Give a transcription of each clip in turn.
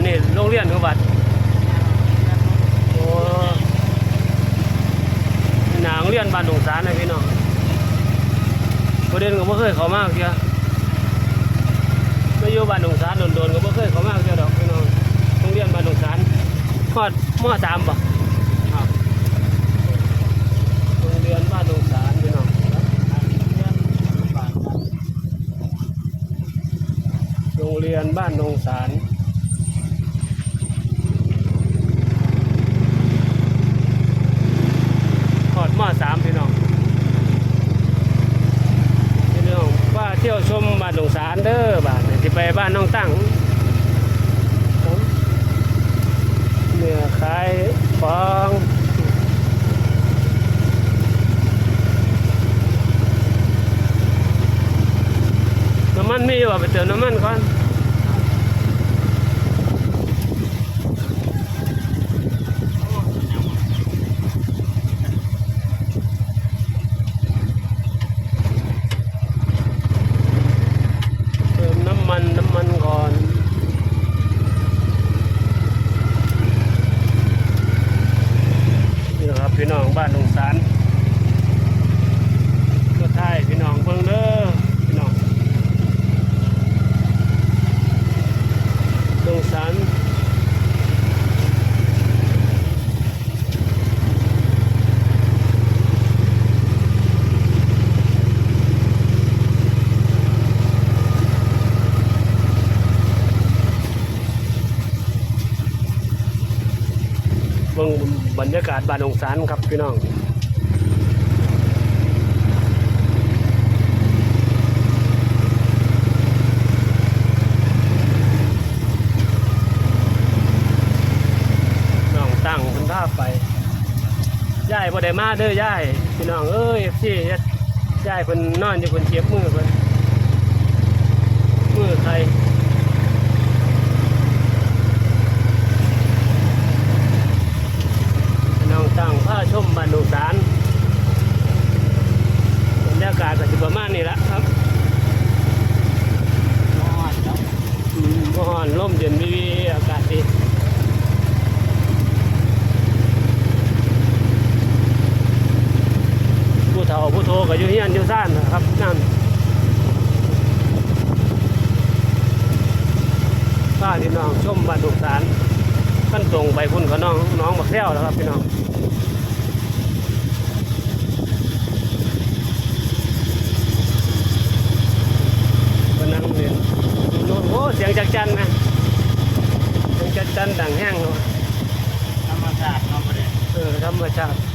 นนี้โรงเรียนหรือวัดโอ้หนางเรียนบ้านดงสารนะพี่น้องประเด็นก็ไม่เคยเขามากเชียวไม่อยู่บ้านดงสารโดนๆก็ไม่เคยเขามากเชียดอกพี่น้องโรงเรียนบ้านดงสารมอดมอสามบ่โรงเรียนบ้านดงสารพี่น้องโรงเรียนบ้านดงสาร งสารเด้อบ้านจะไปบ้านน้องตั้งเนื้อขายฟองน้ำมันมีว่าไปเติมน้ำมันก่อนเติมน้ำมันน้ำมันก่อนนี่นะครับ พี่น้องบ้านหลวงสารก็ท่ายพี่น้องเบิ่งเด้อพี่น้องหลวงสาร เบิ่งบ รรยากาศบ้านองสารครับพี่น้องน้องตั้งคนท่าพไปย่ายบ่ได้มาเด้อย่ายพี่น้องเอ้ยพี่ย่ายเพิ่นนอนอยู่เพิ่นเจ็บมือเพิ่นมือใคร น้องตั้งผ้าชมบ้านดูสารบรรยากาศก็จะประมาณนี้ละครับอืมบ่ฮ้อนลมเย็นวิวีอากาศดีผู้ เฒ่าผู้โทก็อยู่เฮียนอยู่ซ่านนะครับนั่นป้าพี่น้องชมบ้านดูสารขั้นตรงไปพุ่นกับน้องน้องบักแซวแล้วครับพี่น้องก็นั่งเรียนโน้นโอ้เสียงจักจันนะเสียงจักจันดังแห้งเลยธรรมชาติเนาะประเด็นเออธรรมชาติ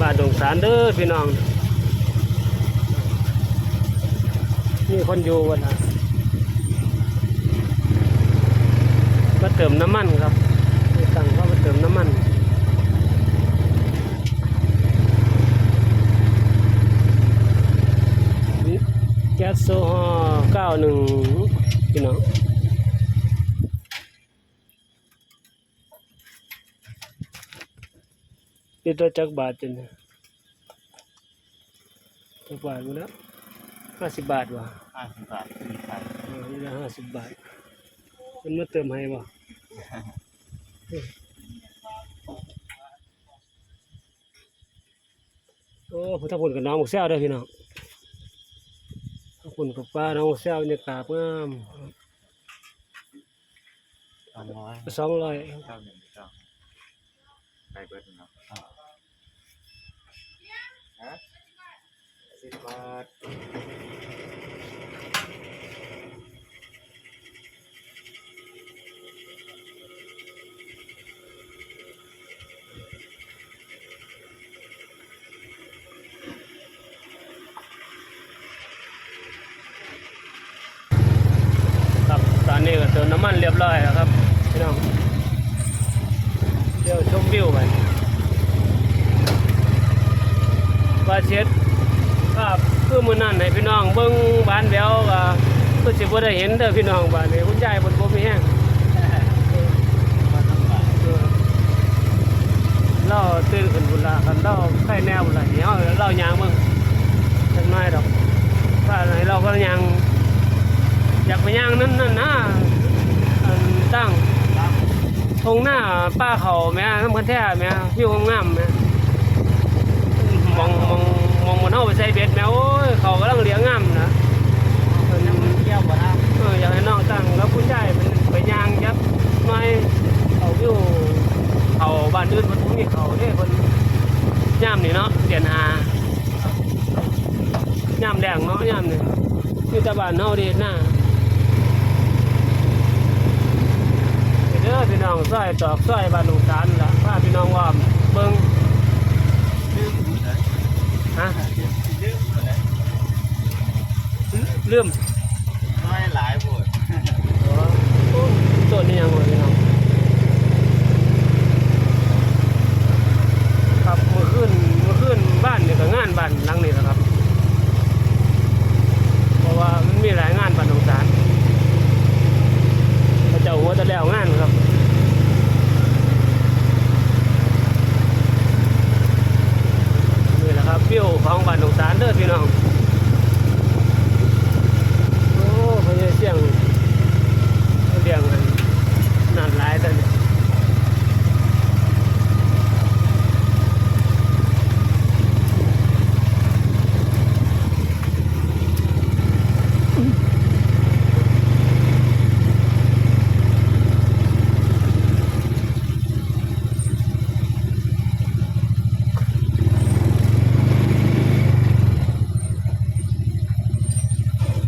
บ้านดงสารเด้อพี่น้อง มีคนอยู่วันนะมาเติมน้ำมันครับมีตังค์เขามาเติมน้ำมันแก๊สโซฮอล์เก้าหนึ่งพี่น้อง นี่ตัวจักบาทจนเนี่ยจักบาทมาแล้วห้าสิบบาทว่ะห้าสิบบาทมีขายเออนี่ละห้าสิบบาทมันมาเติมให้ว่ะโอ้พุทธคุณกับน้องหมกแซวเด้อพี่น้องขอบคุณกับป้าน้องหมกแซวบรรยากาศงามสองร้อยสองร้อยเก้าหนึ่งเก้าไปเบิร์ดเนาะ ฮะสิบบาทครับตอนนี้ก็เติมน้ำมันเรียบร้อยแล้วครับพี่น้องเดี๋ยวชมวิวไปว่า เช็ดครับคือมื้อนั้นให้พี่น้องเบิ่งบ้านแววก็คือสิบ่ได้เห็นเด้อพี่น้องบ้านนี้คุณยายเพิ่นบ่มีแฮงมาทำบาทเออเราตื่นขึ้นพุ่นละคันเราไข้แนวพุ่นละเดี๋ยวเรายางเบิ่งจักหน่อยดอกว่าไหนเราก็ยังอยากไปย่างนั่นนั่นนะอันตั้งตั้งทงหน้าป้าเขาแม่น้ำคันแท้แม่วิวงามๆแม่ มองมองมองบนเฮาไปใส่เบ็ดแม่โอ้ยเขากำลังเลี้ยงงามนะเออน้ำมันเกี่ยวบ่นะเอออยากให้น้องตั้งแล้วคุณยายมันไปย่างยับหน่อยเขาวิวเขาบ้านอื่นมันบ่มีเขาเด้เพิ่นย่ามนี่เนาะเดือนหาย่ามแดงเนาะย่ามนี่อยู่แต่บ้านเฮาเด้หน้าเด้อพี่น้องซอยตอกซอยบ้านหนองสารล่ะพาพี่น้องว่าเบิ่งลืมเลย ฮะลืมเลยลืมน้อยหลายโพดต้นนี้ยังบ่พี่น้องครับเมื่อคืนเมื่อคืนบ้านนี่ก็งานบ้านหลังนี้แหละครับ เพราะว่ามันมีหลายงานบ้านหนองสารพระเจ้าหัวแตะแล้วงานครับ นี่แหละครับวิวของบ้านหนองสารเด้อพี่น้อง โอ้พญาเสียงเรียงกันนานหลายแต่เนี่ย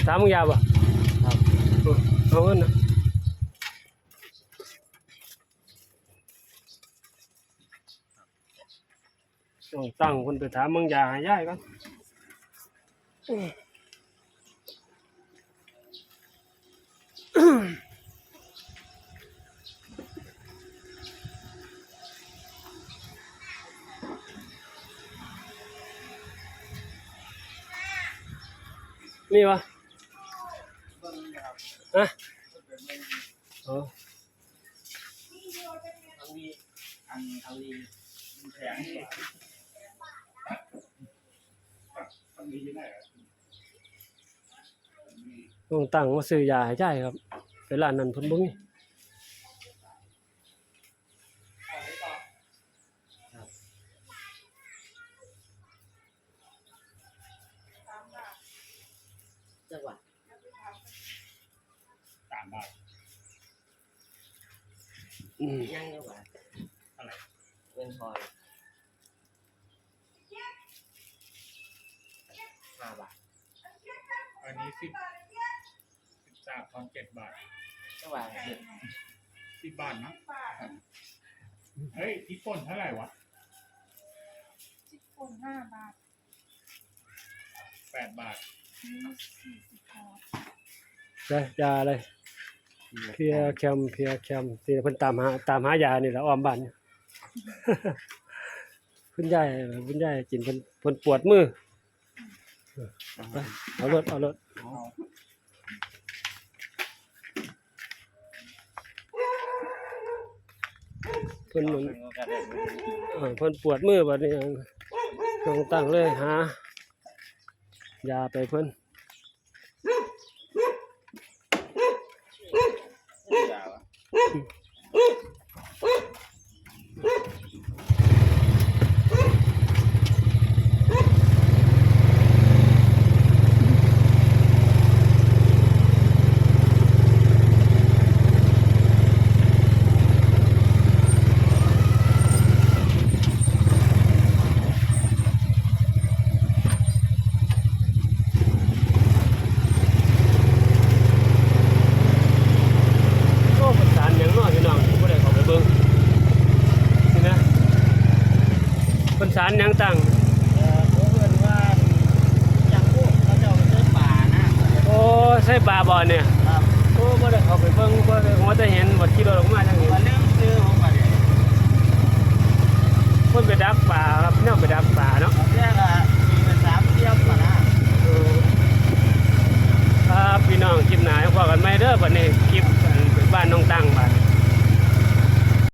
สา มมึงยาวป่ะครับเอาเงินนะต้องตั้งคนไปถามมึงยาห้ย่ายก่อนนี่วะ ฮะอ๋อเอาวีอันเอาวีแข็งอันนี้ที่ไหนอะต้องตั้งมาซื้อยาให้ย่ายครับ เวลานนั้นเพุ่นบ่มี จังหวัด สามบาท อืม ยังจังวัดอะไรเงินทอยห้าบาทอันนี้สิบสิบสามทอนเจ็ดบาทจังหวัดเจ็ดสิบบาทนะเฮ้ยพริป่นเท่าไหร่วะสิบคนห้าบาทแปดบาทนี่สี่สิบพอได้ยาอะไร เพียแคมเพียแคมที่เพิ่นตามหาตามหายานี่แหละอ้อมบ้านเนี่ยคุณยายคุณยายกินเพิ่นเพิ่นปวดมือไปเอารถเอารถเพิ่นมันก็ได้เออเพิ่นปวดมือบัดนี้ต้องตั้งเลยหายาไปเพิ่น ยาวะ โอ้เพิ่นสารหยังน้อยพี่น้องบ่ได้เข้าไปเบิ่งนี่นะ เพิ่นสารหยังตั้งเออเขาเพื่อนว่าจังพวกเขาจะเอาไปซื้อป่านะโอ้ใส่ปลาบ่เนี่ย